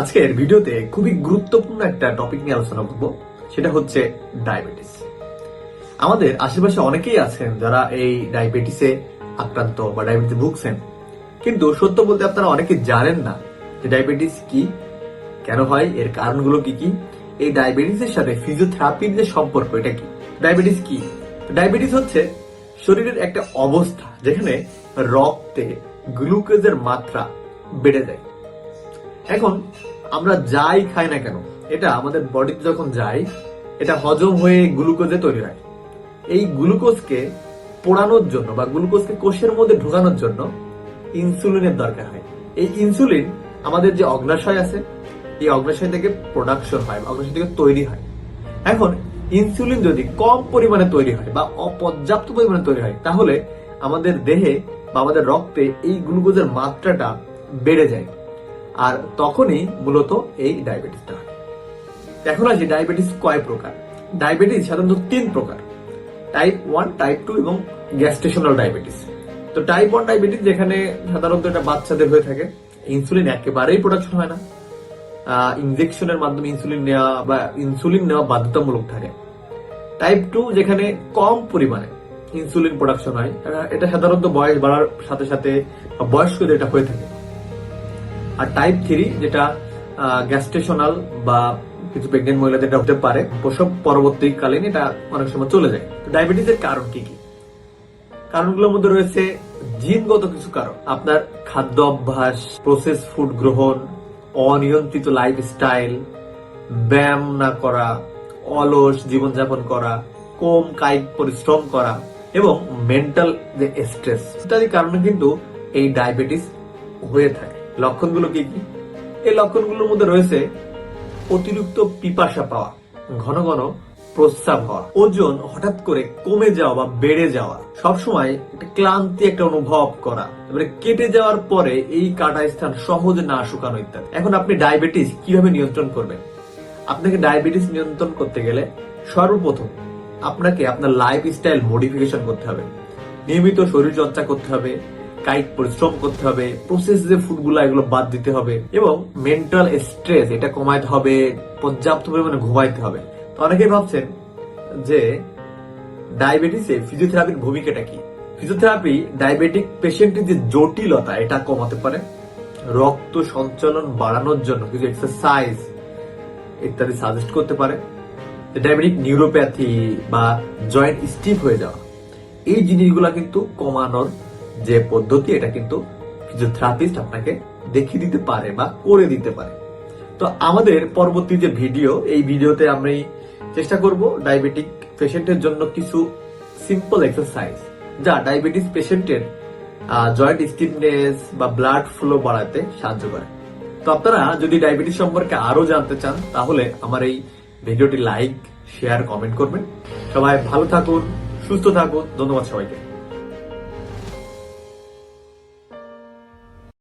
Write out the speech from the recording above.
আজকের ভিডিওতে খুবই গুরুত্বপূর্ণ একটা টপিক নিয়ে আলোচনা করব, সেটা হচ্ছে ডায়াবেটিস আমাদের আশেপাশে অনেকেই আছেন যারা এই ডায়াবেটিসে আক্রান্ত বা ডায়াবেটিসে ভুগছেন। কিন্তু সত্য বলতে আপনারা অনেকে জানেন না যে ডায়াবেটিস কি, কেন হয়, এর কারণগুলো কি কি, এই ডায়াবেটিসের সাথে ফিজিওথেরাপির যে সম্পর্ক, এটা কি? ডায়াবেটিস কি? ডায়াবেটিস হচ্ছে শরীরের একটা অবস্থা যেখানে রক্তে গ্লুকোজের মাত্রা বেড়ে যায়। এখন আমরা যাই খাই না কেন, এটা আমাদের বডিতে যখন যায়, এটা হজম হয়ে গ্লুকোজে তৈরি হয়। এই গ্লুকোজকে পোড়ানোর জন্য বা গ্লুকোজকে কোষের মধ্যে ঢোকানোর জন্য ইনসুলিনের দরকার হয়। এই ইনসুলিন আমাদের যে অগ্নাশয় আছে, এই অগ্নাশয় থেকে প্রোডাকশন হয় অগ্নাশয় থেকে তৈরি হয়। এখন ইনসুলিন যদি কম পরিমাণে তৈরি হয় বা অপর্যাপ্ত পরিমাণে তৈরি হয়, তাহলে আমাদের দেহে বা আমাদের রক্তে এই গ্লুকোজের মাত্রাটা বেড়ে যায়। আর তখনই মূলত এই ডায়াবেটিসটা হয়। এখন আসি ডায়াবেটিস কয় প্রকার? ডায়াবেটিস সাধারণত তিন প্রকার। টাইপ ওয়ান, টাইপ টু এবং গ্যাস্ট্রেশনাল ডায়াবেটিস। তো টাইপ ওয়ান ডায়াবেটিস যেখানে সাধারণত এটা বাচ্চাদের হয়ে থাকে, ইনসুলিন একেবারেই প্রোডাকশন হয় না। ইনজেকশনের মাধ্যমে ইনসুলিন নেওয়া বা ইনসুলিন নেওয়া বাধ্যতামূলক থাকে। টাইপ টু যেখানে কম পরিমাণে ইনসুলিন প্রোডাকশন হয় এটা সাধারণত বয়স বাড়ার সাথে সাথে বয়স্কদের এটা হয়ে থাকে। আর টাইপ থ্রি যেটা গ্যাস্ট্রেশনাল বা কিছু প্রেগনেন্ট মহিলাদের এটা হতে পারে, প্রসব পরবর্তীকালীন এটা অনেক সময় চলে যায়। ডায়াবেটিসের কারণ কি কি? কারণগুলোর মধ্যে রয়েছে জিনগত কিছু কারণ। আপনার খাদ্য অভ্যাস প্রসেস ফুড গ্রহণ, অনিয়ন্ত্রিত লাইফস্টাইল ব্যায়াম না করা, অলস জীবনযাপন করা, কম কায়িক পরিশ্রম করা, এবং মেন্টাল যে স্ট্রেস ইত্যাদি কারণে কিন্তু এই ডায়াবেটিস হয়ে থাকে। লক্ষণগুলো কি কি? এই লক্ষণগুলোর মধ্যে রয়েছে অতিরিক্ত পিপাসা পাওয়া, ঘন ঘন প্রস্রাব হওয়া, ওজন হঠাৎ করে কমে যাওয়া বা বেড়ে যাওয়া, সবসময় একটা ক্লান্তি একটা অনুভব করা, এবারে কেটে যাওয়ার পরে এই কাটা স্থান সহজে না শুকানো ইত্যাদি। এখন আপনি ডায়াবেটিস কীভাবে নিয়ন্ত্রণ করবেন? আপনাকে ডায়াবেটিস নিয়ন্ত্রণ করতে গেলে সর্বপ্রথম আপনাকে আপনার লাইফ স্টাইল মডিফিকেশন করতে হবে। নিয়মিত শরীর চর্চা করতে হবে কায়িক পরিশ্রম করতে হবে প্রসেস যে ফুডগুলো এগুলো বাদ দিতে হবে এবং মেন্টাল স্ট্রেস এটা কমাইতে হবে, পর্যাপ্ত পরিমাণে ঘুমাইতে হবে। তো অনেকেই ভাবছেন যে ডায়াবেটিসে ফিজিওথেরাপির ভূমিকাটা কি? ফিজিওথেরাপি ডায়াবেটিক পেশেন্টের যে জটিলতা, এটা কমাতে পারে। রক্ত সঞ্চালন বাড়ানোর জন্য কিছু এক্সারসাইজ ইত্যাদি সাজেস্ট করতে পারে। ডায়াবেটিক নিউরোপ্যাথি বা জয়েন্ট স্টিফ হয়ে যাওয়া, এই জিনিসগুলো কিন্তু কমানোর যে পদ্ধতি, এটা কিন্তু ফিজিওথেরাপিস্ট আপনাকে দেখিয়ে দিতে পারে বা করে দিতে পারে। তো আমাদের পরবর্তী যে ভিডিও, এই ভিডিওতে আমরা চেষ্টা করব ডায়াবেটিক পেশেন্টের জন্য কিছু সিম্পল এক্সারসাইজ যা ডায়াবেটিস পেশেন্টের জয়েন্ট স্টিফনেস বা ব্লাড ফ্লো বাড়াতে সাহায্য করে। তো আপনারা যদি ডায়াবেটিস সম্পর্কে আরও জানতে চান, তাহলে আমার এই ভিডিওটি লাইক শেয়ার কমেন্ট করবেন। সবাই ভালো থাকুন, সুস্থ থাকুন। ধন্যবাদ সবাইকে।